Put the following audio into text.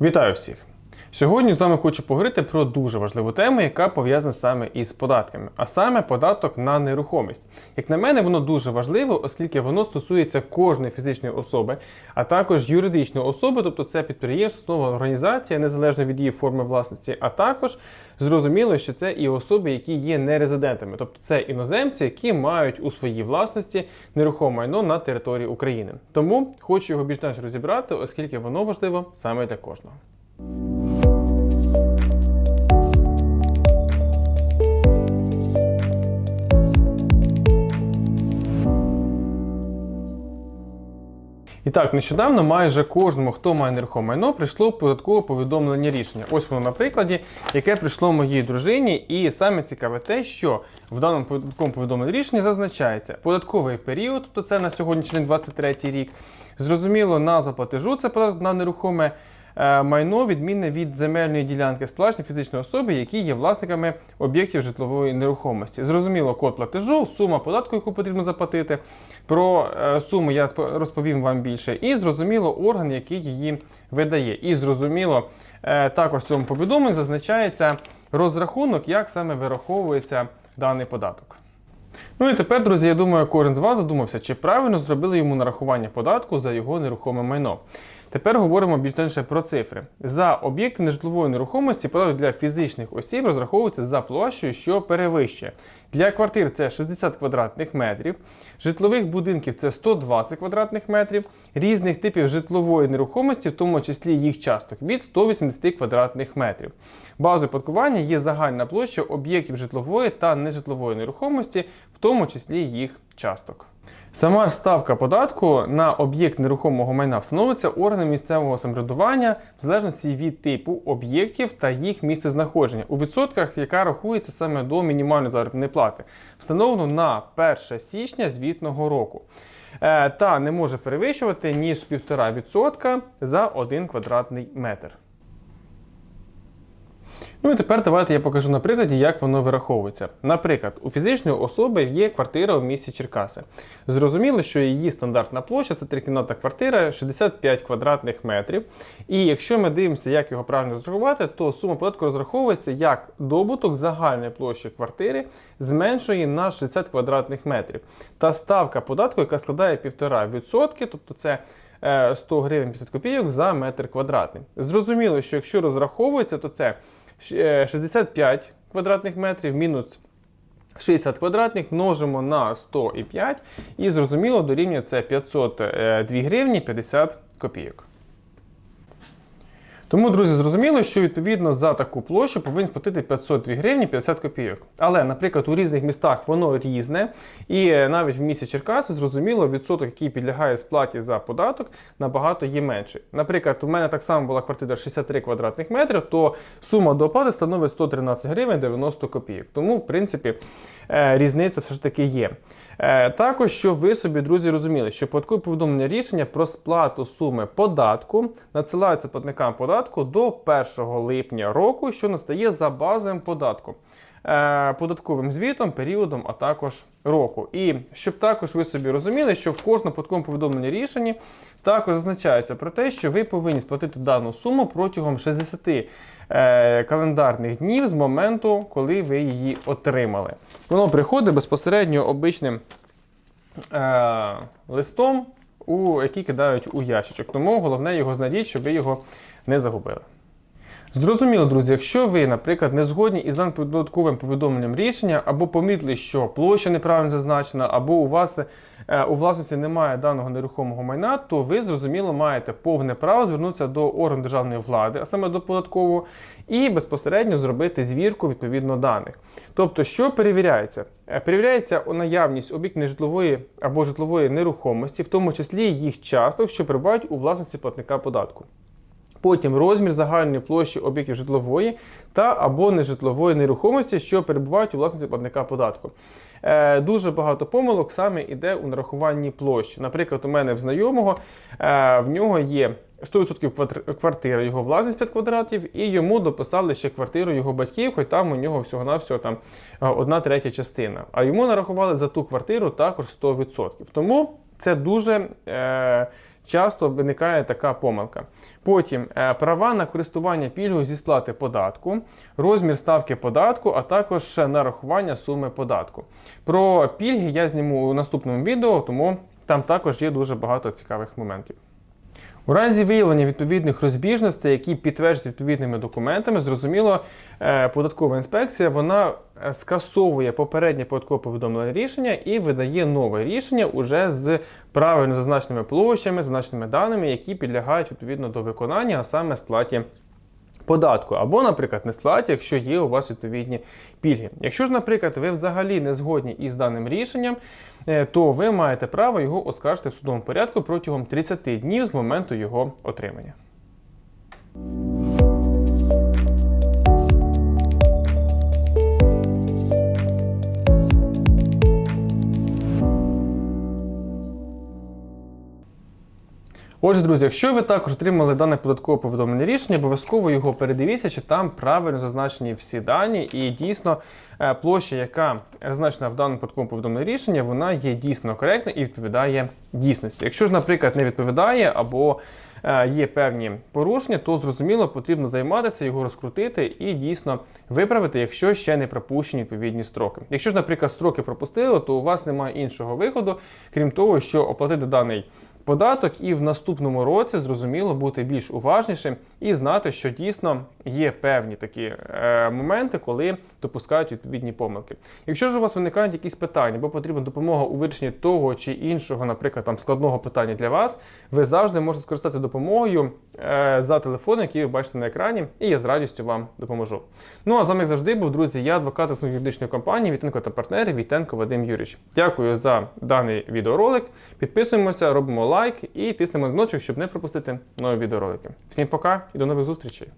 Вітаю всіх! Сьогодні з вами хочу поговорити про дуже важливу тему, яка пов'язана саме із податками, а саме податок на нерухомість. Як на мене, воно дуже важливо, оскільки воно стосується кожної фізичної особи, а також юридичної особи, тобто це підприємство, основа організація, незалежно від її форми власності, а також зрозуміло, що це і особи, які є нерезидентами, тобто це іноземці, які мають у своїй власності нерухоме майно на території України. Тому хочу його більш менш розібрати, оскільки воно важливо саме для кожного. І так, нещодавно майже кожному, хто має нерухоме прийшло податкове повідомлення рішення. Ось воно на прикладі, яке прийшло моїй дружині. І саме цікаве те, що в даному податковому повідомленні рішення зазначається податковий період, тобто це на сьогоднішній день 23 рік. Зрозуміло, назва платежу це на нерухоме майно, відмінне від земельної ділянки сплачення фізичної особи, які є власниками об'єктів житлової нерухомості. Зрозуміло, код платежу, сума податку, яку потрібно заплатити. Про е, суму я розповім вам більше. І зрозуміло, орган, який її видає. І зрозуміло, е, також в цьому повідомленні зазначається розрахунок, як саме вираховується даний податок. Ну і тепер, друзі, я думаю, кожен з вас задумався, чи правильно зробили йому нарахування податку за його нерухоме майно. Тепер говоримо більш детальніше про цифри. За об'єкти нежитлової нерухомості податок для фізичних осіб розраховується за площею, що перевищує. Для квартир це 60 квадратних метрів, житлових будинків це 120 квадратних метрів, різних типів житлової нерухомості, в тому числі їх часток, від 180 квадратних метрів. Базою оподаткування є загальна площа об'єктів житлової та нежитлової нерухомості, в тому числі їх часток. Сама ж ставка податку на об'єкт нерухомого майна встановиться органом місцевого самоврядування в залежності від типу об'єктів та їх місцезнаходження у відсотках, яка рахується саме до мінімальної заробітної плати, встановлено на 1 січня звітного року. Е, Та не може перевищувати ніж 1,5% за 1 квадратний метр. Ну і тепер давайте я покажу на прикладі, як воно вираховується. Наприклад, у фізичної особи є квартира у місті Черкаси. Зрозуміло, що її стандартна площа це трикімнатна квартира 65 квадратних метрів. І якщо ми дивимося, як його правильно розрахувати, то сума податку розраховується як добуток загальної площі квартири зменшує на 60 квадратних метрів. Та ставка податку, яка складає 1,5%, тобто це е, 100 гривень 50 копійок за метр квадратний. Зрозуміло, що якщо розраховується, то це е, 65 квадратних метрів мінус 60 квадратних множимо на 105 і зрозуміло дорівнює це 502 гривні 50 копійок. Тому, друзі, зрозуміло, що відповідно за таку площу повинні сплатити 502 гривні 50 копійок. Але, наприклад, у різних містах воно різне, і навіть в місті Черкаси, зрозуміло, відсоток, який підлягає сплаті за податок, набагато є менший. Наприклад, у мене так само була квартира 63 квадратних метрів, то сума до оплати становить 113 гривень 90 копійок. Тому, в принципі, е, різниця все ж таки є. Е, Також, щоб ви собі, друзі, розуміли, що податкове повідомлення рішення про сплату суми податку надсилаються платникам податку до 1 липня року, що настає за базовим податком. е, Податковим звітом, періодом, а також року. І щоб також ви собі розуміли, що в кожному податковому повідомленні рішенні також зазначається про те, що ви повинні сплатити дану суму протягом 60 е, календарних днів з моменту, коли ви її отримали. Воно приходить безпосередньо обичним е, листом, у, які кидають у ящичок. Тому головне його знайдіть, щоб ви його не загубили. Зрозуміло, друзі, якщо ви, наприклад, не згодні із даним додатковим повідомленням рішення, або помітили, що площа неправильно зазначена, або у вас е, у власності немає даного нерухомого майна, то ви зрозуміло маєте повне право звернутися до органу державної влади, а саме до податкового, і безпосередньо зробити звірку відповідно даних. Тобто, що перевіряється? Е, Перевіряється наявність об'єктів житлової або житлової нерухомості, в тому числі їх часток, що перебувають у власності платника податку. Потім розмір загальної площі об'єктів житлової та або нежитлової нерухомості, що перебувають у власності платника податку. Е, дуже багато помилок саме йде у нарахуванні площі. Наприклад, у мене в знайомого е, в нього є 100% квартира його власність 5 квадратів, і йому дописали ще квартиру його батьків, хоч там у нього всього-навсього там е, одна третя частина. А йому нарахували за ту квартиру також 100%. Тому це дуже. Е, часто виникає така помилка. Потім е, права на користування пільгою зі сплати податку, розмір ставки податку, а також нарахування суми податку. Про пільги я зніму у наступному відео, тому там також є дуже багато цікавих моментів. У разі виявлення відповідних розбіжностей, які підтверджуються відповідними документами, зрозуміло, е, податкова інспекція вона е, скасовує попереднє податкове повідомлене рішення і видає нове рішення уже з правильно зазначеними площами, зазначеними даними, які підлягають відповідно до виконання, а саме сплаті податку, або, наприклад, не сплаті, якщо є у вас відповідні пільги. Якщо ж, наприклад, ви взагалі не згодні із даним рішенням, е, то ви маєте право його оскаржити в судовому порядку протягом 30 днів з моменту його отримання. Отже, друзі, якщо ви також отримали дане податкове повідомлення рішення, обов'язково його передивіться, чи там правильно зазначені всі дані, і дійсно е, площа, яка зазначена в даному податковому повідомленні рішення, вона є дійсно коректна і відповідає дійсності. Якщо ж, наприклад, не відповідає або е, є певні порушення, то зрозуміло потрібно займатися, його розкрутити і дійсно виправити, якщо ще не пропущені відповідні строки. Якщо ж, наприклад, строки пропустили, то у вас немає іншого виходу, крім того, що оплатити даний податок і в наступному році зрозуміло бути більш уважнішим і знати, що дійсно є певні такі е, моменти, коли допускають відповідні помилки. Якщо ж у вас виникають якісь питання, або потрібна допомога у вирішенні того чи іншого, наприклад, там складного питання для вас, ви завжди можете скористатися допомогою е, за телефоном, який ви бачите на екрані, і я з радістю вам допоможу. Ну а з вами завжди був друзі. Я адвокат основної юридичної компанії Вітенко та партнери Вітенко Вадим Юрійович. Дякую за даний відеоролик. Підписуємося, робимо лайк і тиснемо дзвіночок, щоб не пропустити нові відеоролики. Всім пока і до нових зустрічей!